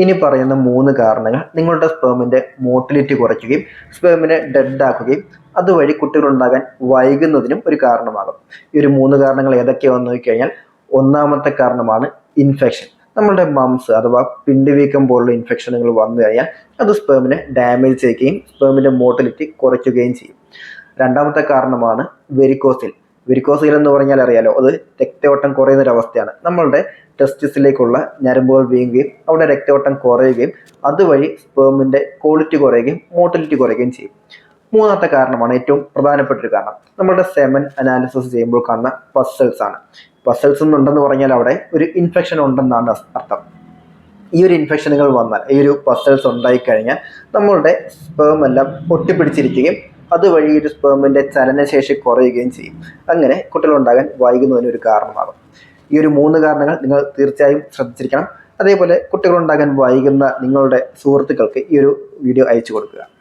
ഇനി പറയുന്ന മൂന്ന് കാരണങ്ങൾ നിങ്ങളുടെ സ്പേമിന്റെ മോട്ടിലിറ്റി കുറയ്ക്കുകയും സ്പേമിനെ ഡെഡ് ആക്കുകയും അതുവഴി കുട്ടികളുണ്ടാകാൻ വൈകുന്നതിനും ഒരു കാരണമാകും. ഈ ഒരു മൂന്ന് കാരണങ്ങൾ ഏതൊക്കെയാണെന്ന് നോക്കിക്കഴിഞ്ഞാൽ ഒന്നാമത്തെ കാരണമാണ് ഇൻഫെക്ഷൻ നമ്മളുടെ മംസ് അഥവാ പിണ്ടിവീക്കം പോലുള്ള ഇൻഫെക്ഷനുകൾ വന്നു കഴിഞ്ഞാൽ അത് സ്പേമിനെ ഡാമേജ് ചെയ്യുകയും സ്പേമിന്റെ മോട്ടിലിറ്റി കുറയ്ക്കുകയും ചെയ്യും. രണ്ടാമത്തെ കാരണമാണ് വെരിക്കോസിൽ വെരിക്കോസിൽ എന്ന് പറഞ്ഞാൽ അറിയാലോ അത് രക്തയോട്ടം അവസ്ഥയാണ് നമ്മളുടെ ടെസ്റ്റിസിലേക്കുള്ള ഞരമ്പുകൾ വീങ്ങുകയും അവിടെ രക്തയോട്ടം കുറയുകയും അതുവഴി സ്പേമിന്റെ ക്വാളിറ്റി കുറയുകയും മോട്ടിലിറ്റി കുറയുകയും ചെയ്യും. മൂന്നാമത്തെ കാരണമാണ് ഏറ്റവും പ്രധാനപ്പെട്ട ഒരു കാരണം. നമ്മുടെ സെമൻ അനാലിസിസ് ചെയ്യുമ്പോൾ കാണുന്ന പസൽസ് ആണ്. പസൽസ് എന്നുണ്ടെന്ന് പറഞ്ഞാൽ അവിടെ ഒരു ഇൻഫെക്ഷൻ ഉണ്ടെന്നാണ് അർത്ഥം. ഈ ഒരു ഇൻഫെക്ഷനുകൾ വന്നാൽ ഈ ഒരു പസൽസ് ഉണ്ടായിക്കഴിഞ്ഞാൽ നമ്മളുടെ സ്പേം എല്ലാം ഒട്ടിപ്പിടിച്ചിരിക്കുകയും അതുവഴി ഒരു സ്പേമിന്റെ ചലനശേഷി കുറയുകയും ചെയ്യും. അങ്ങനെ കുട്ടികളുണ്ടാകാൻ വൈകുന്നതിന് ഒരു കാരണമാകും. ഈ ഒരു മൂന്ന് കാരണങ്ങൾ നിങ്ങൾ തീർച്ചയായും ശ്രദ്ധിച്ചിരിക്കണം. അതേപോലെ കുട്ടികളുണ്ടാകാൻ വൈകുന്ന നിങ്ങളുടെ സുഹൃത്തുക്കൾക്ക് ഈ ഒരു വീഡിയോ അയച്ചു കൊടുക്കുക.